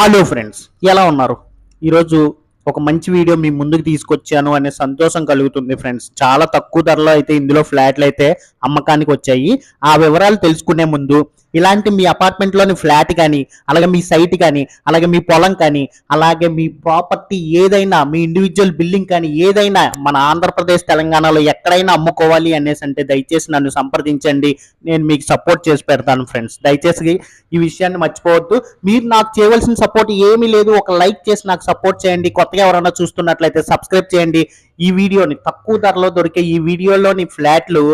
Hello friends ఎలా ఉన్నారు? ఈరోజు ఒక మంచి వీడియో మీ ముందుకు తీసుకొచ్చాను అనే సంతోషం కలుగుతుంది ఫ్రెండ్స్ చాలా తక్కువ ధరలో అయితే ఇందులో ఫ్లాట్లు అయితే అమ్మకానికి వచ్చాయి. ఆ వివరాలు తెలుసుకునే ముందు ఇలాంటి మీ అపార్ట్మెంట్లోని ఫ్లాట్ కానీ అలాగే మీ సైట్ కానీ అలాగే మీ పొలం కానీ అలాగే మీ ప్రాపర్టీ ఏదైనా మీ ఇండివిజువల్ బిల్డింగ్ కానీ ఏదైనా మన ఆంధ్రప్రదేశ్ తెలంగాణలో ఎక్కడైనా అమ్ముకోవాలి అనేసి అంటే దయచేసి నన్ను సంప్రదించండి. నేను మీకు సపోర్ట్ చేసి పెడతాను ఫ్రెండ్స్ దయచేసి ఈ విషయాన్ని మర్చిపోవద్దు. మీరు నాకు చేయవలసిన సపోర్ట్ ఏమీ లేదు. ఒక లైక్ చేసి నాకు సపోర్ట్ చేయండి. కొత్తగా ఎవరైనా చూస్తున్నట్లయితే సబ్స్క్రైబ్ చేయండి. ఈ వీడియోని తక్కువ ధరలో దొరికే ఈ వీడియోలోని ఫ్లాట్లు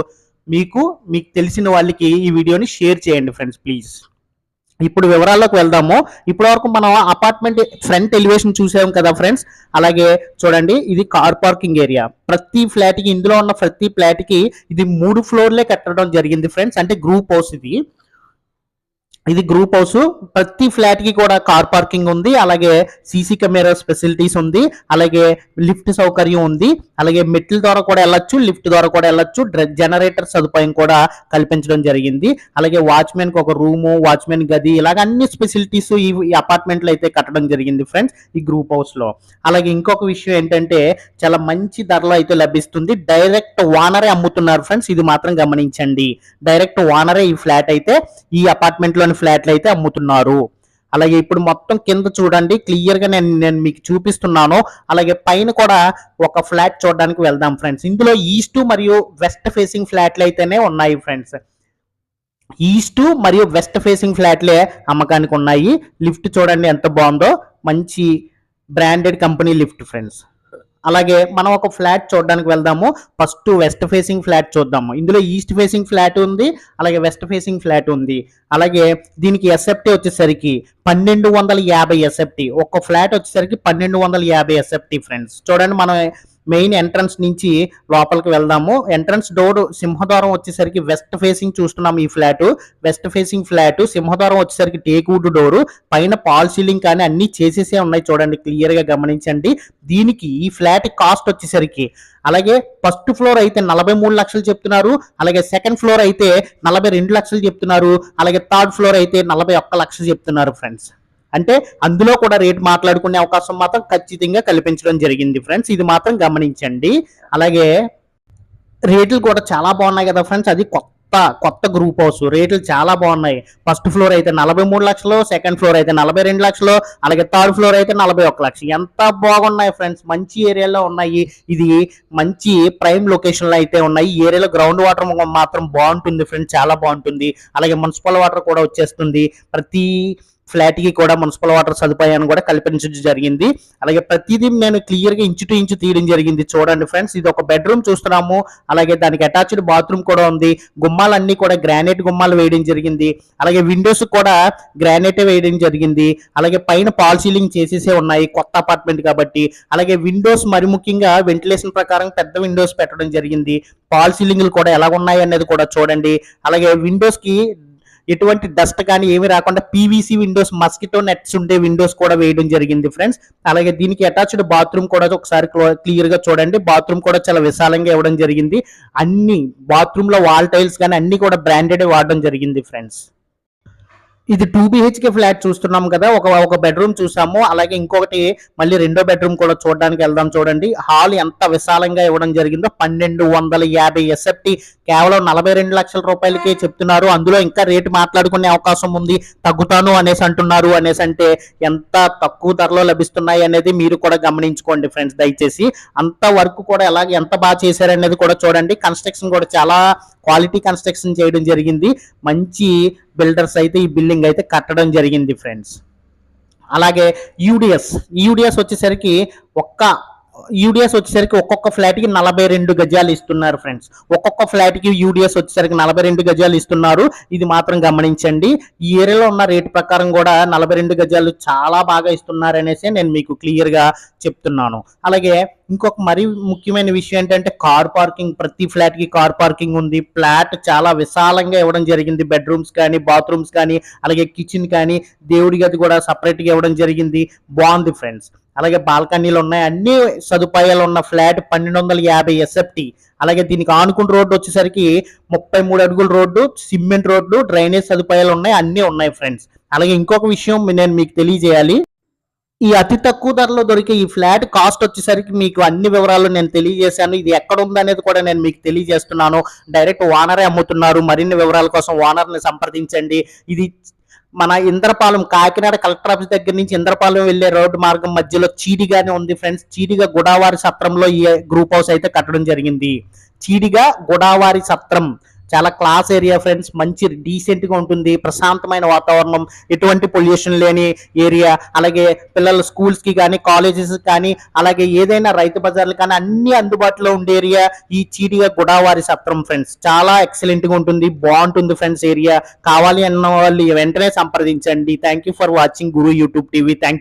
మీకు మీకు తెలిసిన వాళ్ళకి ఈ వీడియోని షేర్ చేయండి ఫ్రెండ్స్ ప్లీజ్. ఇప్పుడు వివరాల్లోకి వెళ్దాము. ఇప్పటి వరకు మనం అపార్ట్మెంట్ ఫ్రంట్ ఎలివేషన్ చూసాం కదా ఫ్రెండ్స్. అలాగే చూడండి ఇది కార్ పార్కింగ్ ఏరియా. ప్రతి ఫ్లాట్కి ఇందులో ఉన్న ప్రతి ఫ్లాట్కి ఇది మూడు ఫ్లోర్లే కట్టడం జరిగింది ఫ్రెండ్స్. అంటే గ్రూప్ హౌస్ ఇది. ఇది గ్రూప్ హౌస్ ప్రతి ఫ్లాట్కి కూడా కార్ పార్కింగ్ ఉంది. అలాగే సీసీ కెమెరా ఫెసిలిటీస్ ఉంది. అలాగే లిఫ్ట్ సౌకర్యం ఉంది. అలాగే మెట్ల ద్వారా కూడా వెళ్ళొచ్చు లిఫ్ట్ ద్వారా కూడా వెళ్ళొచ్చు. జనరేటర్ సదుపాయం కూడా కల్పించడం జరిగింది. అలాగే వాచ్మెన్కి ఒక రూము వాచ్మెన్ గది ఇలాగ అన్ని ఫెసిలిటీస్ ఈ అపార్ట్మెంట్లు అయితే కట్టడం జరిగింది ఫ్రెండ్స్ ఈ గ్రూప్ హౌస్లో. అలాగే ఇంకొక విషయం ఏంటంటే చాలా మంచి ధరలో అయితే లభిస్తుంది. డైరెక్ట్ ఓనరే అమ్ముతున్నారు ఫ్రెండ్స్ ఇది మాత్రం గమనించండి. డైరెక్ట్ ఓనరే ఈ ఫ్లాట్ అయితే ఈ అపార్ట్మెంట్లోని ఫ్లాట్లు అయితే అమ్ముతున్నారు. అలాగే ఇప్పుడు మొత్తం కింద చూడండి క్లియర్గా నేను నేను మీకు చూపిస్తున్నాను. అలాగే పైన కూడా ఒక ఫ్లాట్ చూడడానికి వెళ్దాం ఫ్రెండ్స్. ఇందులో ఈస్ట్ మరియు వెస్ట్ ఫేసింగ్ ఫ్లాట్లు అయితేనే ఉన్నాయి ఫ్రెండ్స్. ఈస్ట్ మరియు వెస్ట్ ఫేసింగ్ ఫ్లాట్లే అమ్మకానికి ఉన్నాయి. లిఫ్ట్ చూడండి ఎంత బాగుందో. మంచి బ్రాండెడ్ కంపెనీ లిఫ్ట్ ఫ్రెండ్స్. అలాగే మనం ఒక ఫ్లాట్ చూడడానికి వెళ్దాము. ఫస్ట్ వెస్ట్ ఫేసింగ్ ఫ్లాట్ చూద్దాము. ఇందులో ఈస్ట్ ఫేసింగ్ ఫ్లాట్ ఉంది అలాగే వెస్ట్ ఫేసింగ్ ఫ్లాట్ ఉంది. అలాగే దీనికి ఎస్ఎఫ్టీ వచ్చేసరికి పన్నెండు వందల యాభై ఎస్ఎఫ్టీ ఒక ఫ్లాట్ వచ్చేసరికి పన్నెండు వందల యాభై ఎస్ఎఫ్టీ ఫ్రెండ్స్ చూడండి మనం మెయిన్ ఎంట్రన్స్ నుంచి లోపలికి వెళ్దాము. ఎంట్రన్స్ డోర్ సింహద్వారం వచ్చేసరికి వెస్ట్ ఫేసింగ్ చూస్తున్నాం ఈ ఫ్లాట్. వెస్ట్ ఫేసింగ్ ఫ్లాట్ సింహద్వారం వచ్చేసరికి టేక్వుడ్ డోరు. పైన పాల్ సీలింగ్ కానీ అన్ని చేసేసే ఉన్నాయి చూడండి క్లియర్గా గమనించండి. దీనికి ఈ ఫ్లాట్ కాస్ట్ వచ్చేసరికి అలాగే ఫస్ట్ ఫ్లోర్ అయితే నలభై మూడు లక్షలు చెప్తున్నారు. అలాగే సెకండ్ ఫ్లోర్ అయితే నలభై రెండు లక్షలు చెప్తున్నారు. అలాగే థర్డ్ ఫ్లోర్ అయితే నలభై ఒక్క లక్షలు చెప్తున్నారు ఫ్రెండ్స్. అంటే అందులో కూడా రేట్ మాట్లాడుకునే అవకాశం మాత్రం ఖచ్చితంగా కల్పించడం జరిగింది ఫ్రెండ్స్. ఇది మాత్రం గమనించండి. అలాగే రేట్లు కూడా చాలా బాగున్నాయి కదా ఫ్రెండ్స్. అది కొత్త కొత్త గ్రూప్ హౌస్. రేట్లు చాలా బాగున్నాయి. ఫస్ట్ ఫ్లోర్ అయితే నలభై మూడు లక్షలు సెకండ్ ఫ్లోర్ అయితే నలభై రెండు లక్షలు అలాగే థర్డ్ ఫ్లోర్ అయితే నలభై ఒక్క లక్ష ఎంత బాగున్నాయి ఫ్రెండ్స్. మంచి ఏరియాలో ఉన్నాయి. ఇది మంచి ప్రైమ్ లొకేషన్లో అయితే ఉన్నాయి. ఈ ఏరియాలో గ్రౌండ్ వాటర్ మాత్రం బాగుంటుంది ఫ్రెండ్స్. చాలా బాగుంటుంది. అలాగే మున్సిపల్ వాటర్ కూడా వచ్చేస్తుంది. ప్రతి ఫ్లాట్కి కూడా మున్సిపల్ వాటర్ సదుపాయాన్ని కూడా కల్పించడం జరిగింది. అలాగే ప్రతిదీ నేను క్లియర్గా ఇంచు టు ఇంచు తీయడం జరిగింది. చూడండి ఫ్రెండ్స్ ఇది ఒక బెడ్రూమ్ చూస్తున్నాము. అలాగే దానికి అటాచ్డ్ బాత్రూమ్ కూడా ఉంది. గుమ్మాలన్నీ కూడా గ్రానైట్ గుమ్మాలు వేయడం జరిగింది. అలాగే విండోస్ కూడా గ్రానైట్ వేయడం జరిగింది. అలాగే పైన పాల్ సీలింగ్ చేసేసే ఉన్నాయి కొత్త అపార్ట్మెంట్ కాబట్టి. అలాగే విండోస్ మరి ముఖ్యంగా వెంటిలేషన్ ప్రకారం పెద్ద విండోస్ పెట్టడం జరిగింది. పాల్ సీలింగ్లు కూడా ఎలా ఉన్నాయి అనేది కూడా చూడండి. అలాగే విండోస్కి ఎటువంటి డస్ట్ కానీ ఏమి రాకుండా PVC windows mosquito nets windows Windows కూడా వేయడం జరిగింది ఫ్రెండ్స్ అలాగే దీనికి అటాచ్డ్ బాత్రూమ్ కూడా ఒకసారి క్లియర్గా చూడండి. బాత్రూమ్ కూడా చాలా విశాలంగా ఇవ్వడం జరిగింది. అన్ని బాత్రూమ్లో వాల్ టైల్స్ కానీ అన్ని కూడా బ్రాండెడ్ వాడడం జరిగింది ఫ్రెండ్స్ ఇది టూ బిహెచ్కే ఫ్లాట్ చూస్తున్నాం కదా. ఒక ఒక బెడ్రూమ్ చూసాము. అలాగే ఇంకొకటి మళ్ళీ రెండో బెడ్రూమ్ కూడా చూడడానికి వెళ్దాం చూడండి. హాల్ ఎంత విశాలంగా ఇవ్వడం జరిగిందో. పన్నెండు వందల యాభై ఎస్ఎఫ్టి కేవలం నలభై రెండు లక్షల రూపాయలకే చెప్తున్నారు. అందులో ఇంకా రేటు మాట్లాడుకునే అవకాశం ఉంది. తగ్గుతాను అనేసి అంటున్నారు. అనేసి అంటే ఎంత తక్కువ ధరలో లభిస్తున్నాయి అనేది మీరు కూడా గమనించుకోండి ఫ్రెండ్స్. దయచేసి అంత వర్క్ కూడా ఎలాగ ఎంత బాగా చేశారనేది కూడా చూడండి. కన్స్ట్రక్షన్ కూడా చాలా క్వాలిటీ కన్స్ట్రక్షన్ చేయడం జరిగింది. మంచి బిల్డర్స్ అయితే ఈ బిల్డింగ్ అయితే కట్టడం జరిగింది ఫ్రెండ్స్. అలాగే యూడిఎస్ యూడిఎస్ వచ్చేసరికి ఒక్క యూడిఎస్ వచ్చేసరికి ఒక్కొక్క ఫ్లాట్కి నలభై రెండు గజాలు ఇస్తున్నారు ఫ్రెండ్స్ ఒక్కొక్క ఫ్లాట్కి యూడిఎస్ వచ్చేసరికి నలభై రెండు గజాలు ఇస్తున్నారు. ఇది మాత్రం గమనించండి. ఈ ఏరియాలో ఉన్న రేటు ప్రకారం కూడా నలభై రెండు గజాలు చాలా బాగా ఇస్తున్నారు అనేసి నేను మీకు క్లియర్గా చెప్తున్నాను. అలాగే ఇంకొక మరీ ముఖ్యమైన విషయం ఏంటంటే కార్ పార్కింగ్ ప్రతి ఫ్లాట్కి కార్ పార్కింగ్ ఉంది. ఫ్లాట్ చాలా విశాలంగా ఇవ్వడం జరిగింది. బెడ్రూమ్స్ కానీ బాత్రూమ్స్ కానీ అలాగే కిచెన్ కానీ దేవుడి గది కూడా సపరేట్గా ఇవ్వడం జరిగింది. బాగుంది ఫ్రెండ్స్ అలాగే బాల్కనీలు ఉన్నాయి. అన్ని సదుపాయాలు ఉన్న ఫ్లాట్ పన్నెండు వందల యాభై ఎస్ఎఫ్టీ అలాగే దీనికి ఆనుకున్న రోడ్డు వచ్చేసరికి ముప్పై మూడు అడుగుల రోడ్డు సిమెంట్ రోడ్డు డ్రైనేజ్ సదుపాయాలు ఉన్నాయి. అన్నీ ఉన్నాయి ఫ్రెండ్స్. అలాగే ఇంకొక విషయం నేను మీకు తెలియజేయాలి. ఈ అతి తక్కువ ధరలో దొరికే ఈ ఫ్లాట్ కాస్ట్ వచ్చేసరికి మీకు అన్ని వివరాలు నేను తెలియజేశాను. ఇది ఎక్కడ ఉందనేది కూడా నేను మీకు తెలియజేస్తున్నాను. డైరెక్ట్ ఓనరే అమ్ముతున్నారు. మరిన్ని వివరాల కోసం ఓనర్ని సంప్రదించండి. ఇది మన ఇంద్రపాలెం కాకినాడ కలెక్టర్ ఆఫీస్ దగ్గర నుంచి ఇంద్రపాలెం వెళ్ళే రోడ్డు మార్గం మధ్యలో చీడిగానే ఉంది ఫ్రెండ్స్. చీడిగా గుడావారి సత్రంలో ఈ గ్రూప్ హౌస్ అయితే కట్టడం జరిగింది. చీడిగా గుడావారి సత్రం చాలా క్లాస్ ఏరియా ఫ్రెండ్స్ మంచి డీసెంట్గా ఉంటుంది. ప్రశాంతమైన వాతావరణం ఎటువంటి పొల్యూషన్ లేని ఏరియా అలాగే పిల్లల స్కూల్స్కి కానీ కాలేజెస్ కానీ అలాగే ఏదైనా రైతు బజార్లు కానీ అన్ని అందుబాటులో ఉండే ఏరియా ఈ చీడిగా గుడావారి సత్రం ఫ్రెండ్స్ చాలా ఎక్సలెంట్గా ఉంటుంది. బాగుంటుంది ఫ్రెండ్స్ ఏరియా కావాలి అన్న వాళ్ళు వెంటనే సంప్రదించండి. Thank you for watching Guru YouTube TV thank